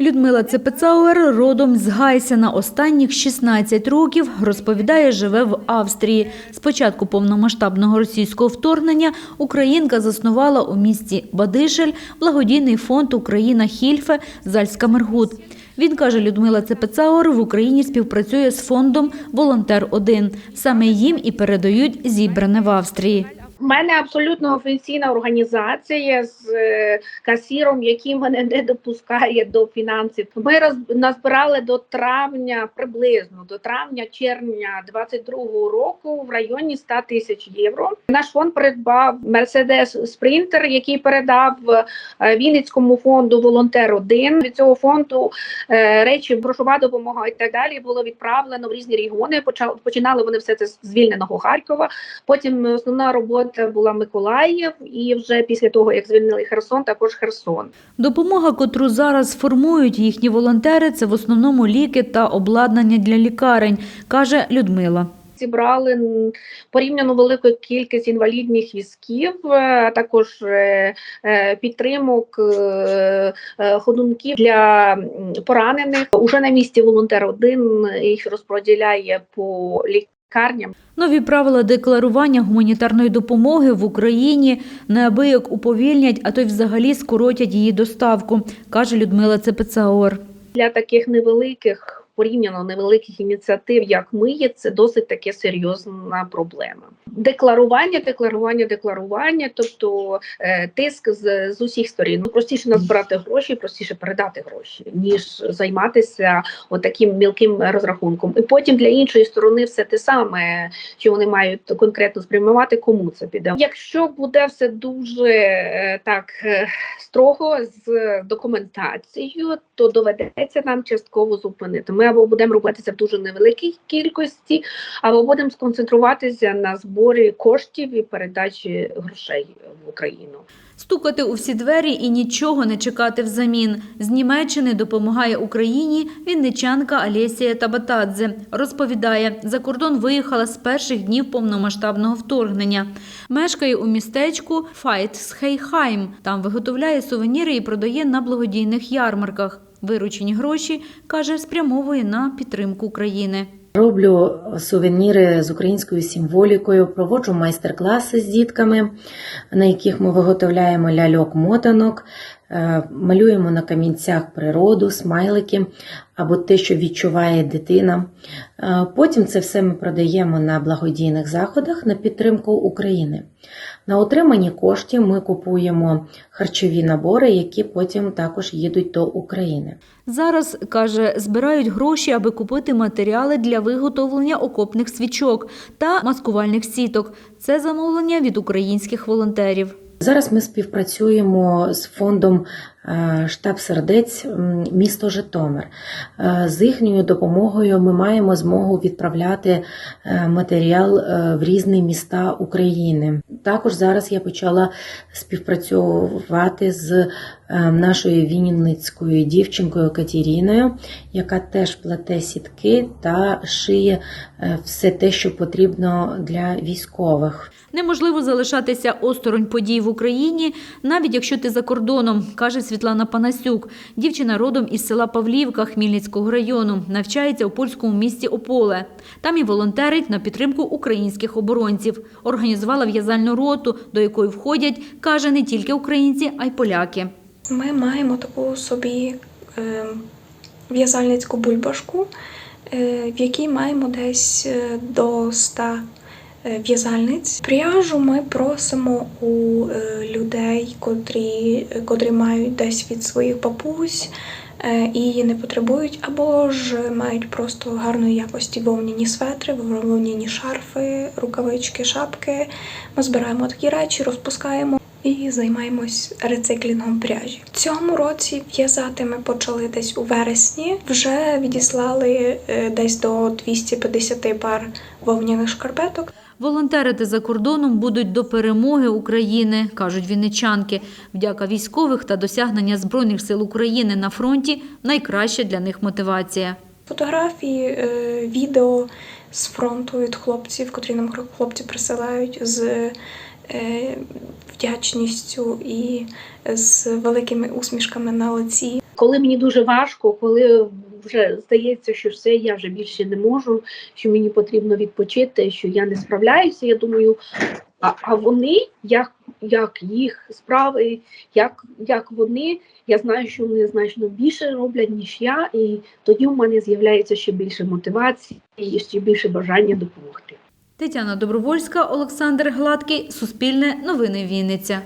Людмила Цепецауер родом з Гайсена. Останніх 16 років, розповідає, живе в Австрії. З початку повномасштабного російського вторгнення українка заснувала у місті Бадишель благодійний фонд «Україна Хільфе» Зальська Мергут. Він каже, Людмила Цепецауер в Україні співпрацює з фондом «Волонтер-1». Саме їм і передають зібране в Австрії. Мене абсолютно офіційна організація з е, касіром, який мене не допускає до фінансів. Ми роз назбирали до травня, приблизно до травня-червня 22-го року в районі 100 тисяч євро. Наш фонд придбав Mercedes Sprinter, який передав е, Вінницькому фонду Волонтер 1 Від цього фонду е, речі, грошова допомога і так далі було відправлено в різні регіони. Починали вони все це звільненого Харкова. Потім основна робота була Миколаїв, і вже після того, як звільнили Херсон, також Херсон. Допомога, котру зараз формують їхні волонтери, це в основному ліки та обладнання для лікарень, каже Людмила. Зібрали порівняно велику кількість інвалідних візків, е, а також е, е, підтримок ходунків для поранених. Уже на місці волонтер один їх розподіляє по лікарням. Нові правила декларування гуманітарної допомоги в Україні неабияк уповільнять, а то й взагалі скоротять її доставку, каже Людмила Цепецаор. для таких невеликих. Порівняно невеликих ініціатив, як ми є, це досить таке серйозна проблема. Декларування, декларування, декларування, тобто е, тиск з, з усіх сторін. Ну простіше назбирати гроші, простіше передати гроші, ніж займатися отаким мілким розрахунком. І потім для іншої сторони все те саме, що вони мають конкретно спрямувати, кому це піде. Якщо буде все дуже е, так е, строго з документацією, то доведеться нам частково зупинити. Ми або будемо робити це в дуже невеликій кількості, або будемо сконцентруватися на зборі коштів і передачі грошей в Україну. Стукати у всі двері і нічого не чекати взамін. З Німеччини допомагає Україні вінничанка Алєсія Табатадзе. Розповідає, за кордон виїхала з перших днів повномасштабного вторгнення. Мешкає у містечку Файтсхейхайм. Там виготовляє сувеніри і продає на благодійних ярмарках. Виручені гроші, каже, спрямовує на підтримку України. Роблю сувеніри з українською символікою, проводжу майстер-класи з дітками, на яких ми виготовляємо ляльок-мотанок, малюємо на камінцях природу, смайлики або те, що відчуває дитина. Е, Потім це все ми продаємо на благодійних заходах на підтримку України. На отримані кошти ми купуємо харчові набори, які потім також їдуть до України. Зараз, каже, збирають гроші, аби купити матеріали для виготовлення окопних свічок та маскувальних сіток. Це замовлення від українських волонтерів. Зараз ми співпрацюємо з фондом Штаб сердець місто Житомир. Е, З їхньою допомогою ми маємо змогу відправляти е, матеріал е, в різні міста України. Також зараз я почала співпрацювати з е, нашою вінницькою дівчинкою Катеріною, яка теж плете сітки та шиє е, все те, що потрібно для військових. Неможливо залишатися осторонь подій в Україні, навіть якщо ти за кордоном, каже Світлана Панасюк. Дівчина родом із села Павлівка Хмельницького району, навчається у польському місті Ополе. Там і волонтерить на підтримку українських оборонців. Організувала в'язальну роту, до якої входять, каже, не тільки українці, а й поляки. Ми маємо таку собі е, в'язальницьку бульбашку, е, в якій маємо десь е, до 100 е, в'язальниць. Пряжу ми просимо у е, людей, котрі, котрі мають десь від своїх бабусь е, і її не потребують, або ж мають просто гарної якості вовняні светри, вовняні шарфи, рукавички, шапки. Ми збираємо такі речі, розпускаємо і займаємось рециклінгом пряжі. Цьому році в'язати ми почали десь у вересні. Вже відіслали е, десь до 250 пар вовняних шкарпеток. Волонтерити за кордоном будуть до перемоги України, кажуть вінничанки. Вдяка військових та досягнення Збройних сил України на фронті найкраща для них мотивація. Фотографії, е, відео з фронту від хлопців, котрі нам хлопці присилають з е, вдячністю і з великими усмішками на лиці. Коли мені дуже важко, коли вже здається, що все, я вже більше не можу, що мені потрібно відпочити, що я не справляюся. Я думаю, а, а вони, як, як їх справи, як, як вони, я знаю, що вони значно більше роблять, ніж я, і тоді у мене з'являється ще більше мотивації і ще більше бажання допомогти. Тетяна Добровольська, Олександр Гладкий, Суспільне, Новини Вінниця.